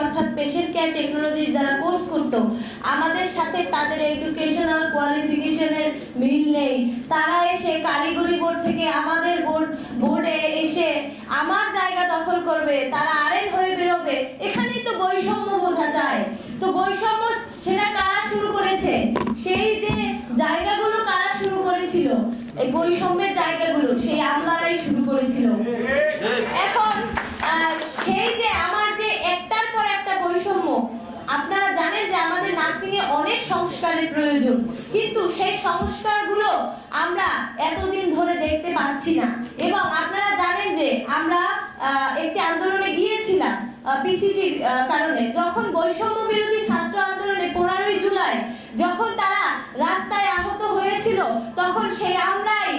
অর্থাৎ patient care technology যারা course করতো আমাদের সাথে তাদের এডুকেশনাল কোয়ালিফিকেশনের মিল নেই তারা এসে কারিগরি বোর্ড থেকে আমাদের বোর্ড বোর্ডে এসে আমার জায়গা দখল করবে তারা আরেন হয়ে বেরোবে এখানেই তো বৈষম্য বোঝা যায় তো বৈষম্য সেটা কারা শুরু করেছে সেই যে জায়গাগুলো কারা শুরু করেছিল এই বৈষম্যের জায়গাগুলো সেই আমলারাই শুরু করেছিল এখন সেই যে আমার যে একটার পর একটা বৈষম্য, আপনারা জানেন যে আমাদের নার্সিং এ অনেক সংস্কারের প্রয়োজন, কিন্তু সেই সংস্কারগুলো আমরা এতদিন ধরে দেখতে পাচ্ছি না। এবং আপনারা জানেন যে আমরা একটি আন্দোলনে গিয়েছিলাম পিসিটির কারণে। যখন বৈষম্য বিরোধী ছাত্র আন্দোলনে পনেরোই জুলাই যখন তারা রাস্তায় আহত হয়েছিল, তখন সেই আমরাই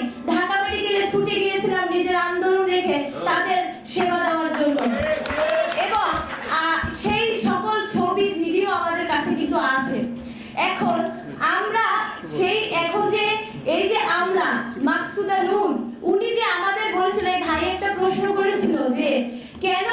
রেখে তাদের সেবা দেওয়ার জন্য। এবং সেই সকল ছবি ভিডিও আমাদের কাছে কিন্তু আছে। এখন আমরা সেই, এখন যে, এই যে আমলা, মাকসুদা নূর, উনি যে আমাদের ভাই একটা প্রশ্ন করেছিল যে, কেন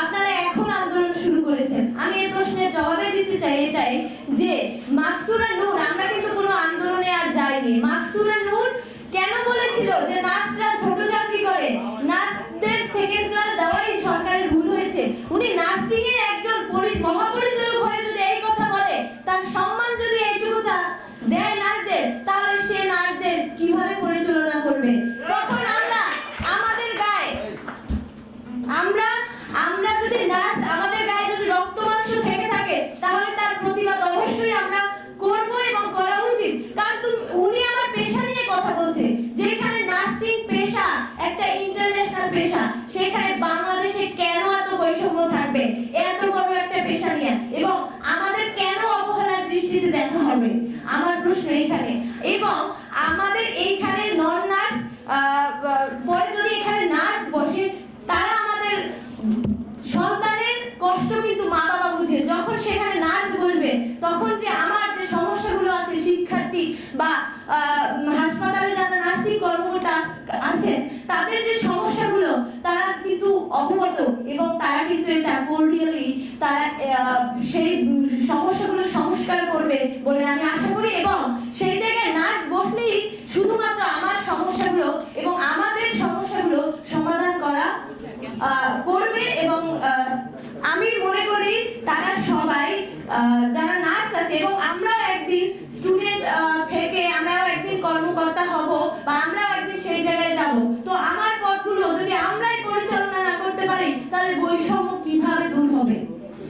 আপনারা এখন আন্দোলন শুরু করেছেন? আমি এই প্রশ্নের জবাবে দিতে চাই এটাই যে মাকসুরা নূর, আমরা কিন্তু কোনো আন্দোলনে আর যাইনি। মাকসুরা নূর কেন বলেছিল যে নার্সরা ছোট নার্সদের সেকেন্ড ক্লাস দেওয়াই সরকারের ভুল হয়েছে। উনি নার্সিং এর একজন পরি- মহাপরিচালক হয়ে যদি এই কথা বলে তার সম্মান যদি এইটুকু তা- দেয় নার্সদের তাহলে সে নার্সদের কীভাবে পরিচালনা করবে তখন আমরা আমাদের গায়ে আমরা আমরা যদি নার্স আমাদের গায়ে যদি রক্ত মাংস থেকে থাকে তাহলে তার প্রতিবাদ অবশ্যই আমরা করব এবং করা উচিত কারণ তুমি উনি আমার পেশা নিয়ে কথা বলছে যেখানে নার্সিং পেশা একটা ইন্টারন্যাশনাল পেশা? সেখানে বাংলাদেশে কেন এত বৈষম্য থাকবে? এত বড় একটা পেশা নিয়ে। এবং আমাদের কেন অবহেলার দৃষ্টিতে দেখা হবে? আমার প্রশ্ন এখানে। এবং আমাদের এইখানে নন নার্স পরে যদি এখানে নার্স বসে, তারা আমাদের সন্তানের কষ্ট কিন্তু মা বাবা বুঝে। যখন সেখানে নার্স বলবে, তখন যে আমার যে সমস্যাগুলো আছে, শিক্ষার্থী বা হাসপাতালে যারা নার্সিং কর্মকর্তা আছেন তাদের যে সমস্যাগুলো তারা কিন্তু অবগত এবং তারা কিন্তু এটা কোর্ডিয়ালি তারা সেই সমস্যাগুলো সংস্কার করবে বলে আমি আশা করি, এবং সেই জায়গায় নার্স বসলেই শুধুমাত্র আমার সমস্যাগুলো এবং আমাদের সমস্যাগুলো সমাধান করা করবে এবং আমি মনে করি তারা সবাই যারা নার্স আছে এবং আমরাও একদিন স্টুডেন্ট থেকে আমরাও একদিন কর্মকর্তা হব বা আমরাও একদিন সেই জায়গায় যাব তো আমার পথগুলো যদি আমরাই পরিচালনা না করতে পারি তাহলে বৈষম্য কীভাবে দূর হবে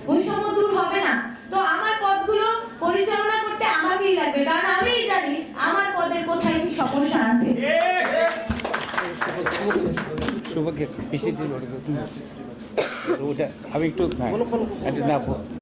বৈষম্য দূর হবে না তো আমার পথগুলো পরিচালনা করতে আমাকেই লাগবে কারণ আমিই জানি আমার পদের কোথায় কি সমস্যা আছে শুভকে ওটা আমি একটু হ্যাঁ, না